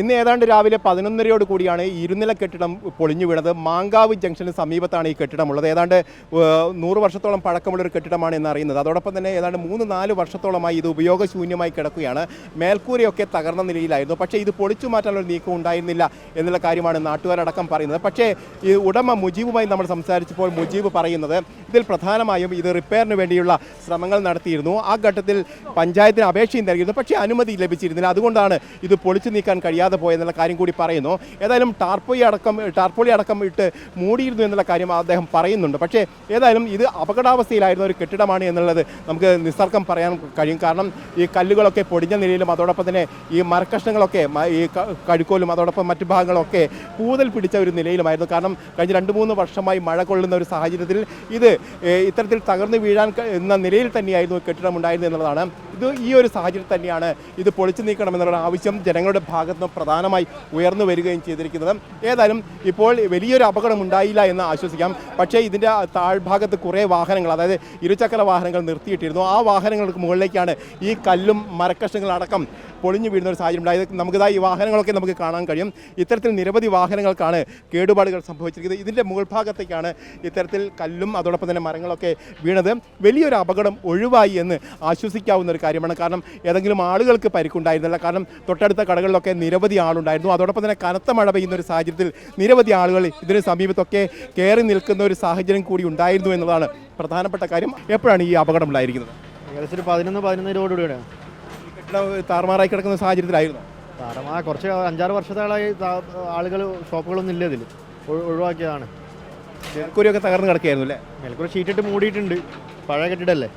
ഇന്ന് ഏതാണ്ട് രാവിലെ പതിനൊന്നരയോട് കൂടിയാണ് ഇരുനില കെട്ടിടം പൊളിഞ്ഞു വീണത്. മാങ്കാവ് ജംഗ്ഷന് സമീപത്താണ് ഈ കെട്ടിടമുള്ളത്. ഏതാണ്ട് നൂറ് വർഷത്തോളം പഴക്കമുള്ള ഒരു കെട്ടിടമാണ് എന്ന് അറിയുന്നത് അതോടൊപ്പം തന്നെ ഏതാണ്ട് മൂന്ന് നാല് വർഷത്തോളമായി ഇത് ഉപയോഗശൂന്യമായി കിടക്കുകയാണ്. മേൽക്കൂരയൊക്കെ തകർന്ന നിലയിലായിരുന്നു. പക്ഷേ ഇത് പൊളിച്ചു മാറ്റാനുള്ള നീക്കം ഉണ്ടായിരുന്നില്ല എന്നുള്ള കാര്യമാണ് നാട്ടുകാരടക്കം പറയുന്നത്. പക്ഷേ ഈ ഉടമ മുജീബുമായി നമ്മൾ സംസാരിച്ചപ്പോൾ മുജീബ് പറയുന്നത് ഇതിൽ പ്രധാനമായും ഇത് റിപ്പയറിന് വേണ്ടിയുള്ള ശ്രമങ്ങൾ നടത്തിയിരുന്നു. ആ ഘട്ടത്തിൽ പഞ്ചായത്തിന് അപേക്ഷയും നൽകിയിരുന്നു. പക്ഷേ അനുമതി ലഭിച്ചിരുന്നില്ല. അതുകൊണ്ടാണ് ഇത് പൊളിച്ചു നീക്കാൻ കഴിയാതെ പോയെന്നുള്ള കാര്യം കൂടി പറയുന്നു. ഏതായാലും ടാർപ്പോയി അടക്കം ടാർപ്പോളി അടക്കം ഇട്ട് മൂടിയിരുന്നു എന്നുള്ള കാര്യം അദ്ദേഹം പറയുന്നുണ്ട്. പക്ഷേ ഏതായാലും ഇത് അപകടാവസ്ഥയിലായിരുന്ന ഒരു കെട്ടിടമാണ് എന്നുള്ളത് നമുക്ക് നിസ്സർഗം പറയാൻ കഴിയും. കാരണം ഈ കല്ലുകളൊക്കെ പൊടിഞ്ഞ നിലയിലും അതോടൊപ്പം തന്നെ ഈ മരക്കഷ്ണങ്ങളൊക്കെ ഈ കഴുക്കോലും അതോടൊപ്പം മറ്റു ഭാഗങ്ങളൊക്കെ കൂതൽ പിടിച്ച ഒരു നിലയിലുമായിരുന്നു. കാരണം കഴിഞ്ഞ രണ്ട് മൂന്ന് വർഷമായി മഴ കൊള്ളുന്ന ഒരു സാഹചര്യത്തിൽ ഇത് ഇത്തരത്തിൽ തകർന്നു വീഴാൻ എന്ന നിലയിൽ തന്നെയായിരുന്നു കെട്ടിടം ഉണ്ടായിരുന്നത് എന്നുള്ളതാണ് ഇത് ഈ ഒരു സാഹചര്യത്തിൽ തന്നെയാണ് ഇത് പൊളിച്ചു നീക്കണമെന്നുള്ള ആവശ്യം ജനങ്ങളുടെ ഭാഗത്ത് നിന്ന് പ്രധാനമായി ഉയർന്നു വരികയും ചെയ്തിരിക്കുന്നത്. ഏതായാലും ഇപ്പോൾ വലിയൊരു അപകടം ഉണ്ടായില്ല എന്ന് ആശ്വസിക്കാം. പക്ഷേ ഇതിന്റെ താഴ്ഭാഗത്ത് കുറേ വാഹനങ്ങൾ അതായത് ഇരുചക്ര വാഹനങ്ങൾ നിർത്തിയിട്ടിരുന്നു. ആ വാഹനങ്ങൾക്ക് മുകളിലേക്കാണ് ഈ കല്ലും മരക്കഷ്ണങ്ങളടക്കം പൊളിഞ്ഞു വീഴുന്ന ഒരു സാഹചര്യം ഉണ്ടായത്. നമുക്കിതാ ഈ വാഹനങ്ങളൊക്കെ നമുക്ക് കാണാൻ കഴിയും. ഇത്തരത്തിൽ നിരവധി വാഹനങ്ങൾക്കാണ് കേടുപാടുകൾ സംഭവിച്ചിരിക്കുന്നത്. ഇതിന്റെ മുകൾ ഭാഗത്തേക്കാണ് ഇത്തരത്തിൽ കല്ലും അതോടൊപ്പം തന്നെ മരങ്ങളൊക്കെ വീണത്. വലിയൊരു അപകടം ഒഴിവായി എന്ന് ആശ്വസിക്കാവുന്ന ഒരു കാര്യമാണ്. കാരണം ഏതെങ്കിലും ആളുകൾക്ക് പരിക്കുണ്ടായിരുന്നില്ല. കാരണം തൊട്ടടുത്ത കടകളിലൊക്കെ നിരവധി ആളുണ്ടായിരുന്നു. അതോടൊപ്പം തന്നെ കനത്ത മഴ പെയ്യുന്ന ഒരു സാഹചര്യത്തിൽ നിരവധി ആളുകൾ ഇതിന് സമീപത്തൊക്കെ കയറി നിൽക്കുന്ന ഒരു സാഹചര്യം കൂടി ഉണ്ടായിരുന്നു എന്നതാണ് പ്രധാനപ്പെട്ട കാര്യം. എപ്പോഴാണ് ഈ അപകടം ഉണ്ടായിരിക്കുന്നത് ഏകദേശം പതിനൊന്ന് കെട്ടിടം താറുമാറായി കിടക്കുന്ന സാഹചര്യത്തിലായിരുന്നു. താറുമാറ കുറച്ച് അഞ്ചാറ് വർഷത്തോളമായി ആളുകൾ ഷോപ്പുകളൊന്നും ഇല്ല ഇതിൽ ഒഴിവാക്കിയതാണ്. മേൽക്കൂരയൊക്കെ തകർന്ന് കിടക്കുകയായിരുന്നു അല്ലേ? മേൽക്കൂരി ഷീറ്റിട്ട് മൂടിയിട്ടുണ്ട്. പഴയ കെട്ടിടല്ലേ?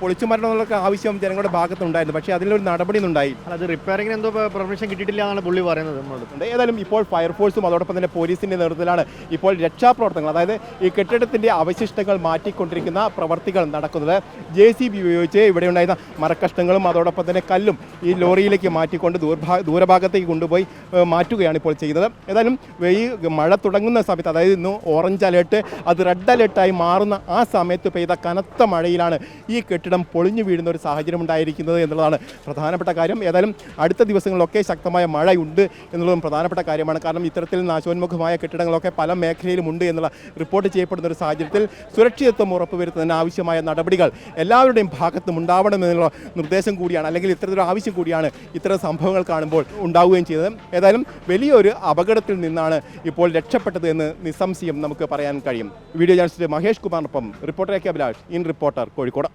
പൊളിച്ചു എന്നുള്ള ആവശ്യം ജനങ്ങളുടെ ഭാഗത്തുണ്ടായിരുന്നു. പക്ഷേ അതിലൊരു നടപടി ഉണ്ടായി. അത് റിപ്പയറിങ്ങിന് എന്തോ പെർമിഷൻ കിട്ടിയിട്ടില്ല എന്നാണ് പുള്ളി പറയുന്നത് നമ്മളോട്. ഏതായാലും ഇപ്പോൾ ഫയർഫോഴ്സും അതോടൊപ്പം തന്നെ പോലീസിന്റെ നേതൃത്വത്തിലാണ് ഇപ്പോൾ രക്ഷാപ്രവർത്തനങ്ങൾ. അതായത് ഈ കെട്ടിടത്തിന്റെ അവശിഷ്ടങ്ങൾ മാറ്റിക്കൊണ്ടിരിക്കുന്ന പ്രവർത്തികൾ നടക്കുന്നത്. ജെ സി ബി ഉപയോഗിച്ച് ഇവിടെ ഉണ്ടായിരുന്ന മരക്കഷ്ണങ്ങളും അതോടൊപ്പം തന്നെ കല്ലും ഈ ലോറിയിലേക്ക് മാറ്റിക്കൊണ്ട് ദൂർഭാ ദൂരഭാഗത്തേക്ക് കൊണ്ടുപോയി മാറ്റുകയാണ് ഇപ്പോൾ ചെയ്യുന്നത്. ഏതായാലും ഈ മഴ തുടങ്ങുന്ന സമയത്ത് അതായത് ഇന്ന് ഓറഞ്ച് അലേർട്ട് അത് റെഡ് അലേർട്ടായി മാറുന്ന ആ സമയത്ത് പെയ്ത കനത്ത മഴയിലാണ് ഈ കെട്ടിടം പൊളിഞ്ഞു വീഴുന്ന ഒരു സാഹചര്യം ഉണ്ടായിരിക്കുന്നത് എന്നുള്ളതാണ് പ്രധാനപ്പെട്ട കാര്യം. ഏതായാലും അടുത്ത ദിവസങ്ങളിലൊക്കെ ശക്തമായ മഴയുണ്ട് എന്നുള്ളതും പ്രധാനപ്പെട്ട കാര്യമാണ്. കാരണം ഇത്തരത്തിൽ നാശോന്മുഖമായ കെട്ടിടങ്ങളൊക്കെ പല മേഖലയിലും ഉണ്ട് എന്നുള്ള റിപ്പോർട്ട് ചെയ്യപ്പെടുന്ന ഒരു സാഹചര്യത്തിൽ സുരക്ഷിതത്വം ഉറപ്പുവരുത്തുന്നതിന് ആവശ്യമായ നടപടികൾ എല്ലാവരുടെയും ഭാഗത്തും ഉണ്ടാവണമെന്നുള്ള നിർദ്ദേശം കൂടിയാണ് അല്ലെങ്കിൽ ഇത്തരത്തിലൊരു ആവശ്യം കൂടിയാണ് ഇത്തരം സംഭവങ്ങൾ കാണുമ്പോൾ ഉണ്ടാവുകയും ചെയ്തത്. ഏതായാലും വലിയൊരു അപകടത്തിൽ നിന്നാണ് ഇപ്പോൾ രക്ഷപ്പെട്ടത് എന്ന് നിസ്സംശയം നമുക്ക് പറയാൻ കഴിയും. Video journalist Mahesh കുമാറിനൊപ്പം reporter A K Abhilash in reporter Kozhikode.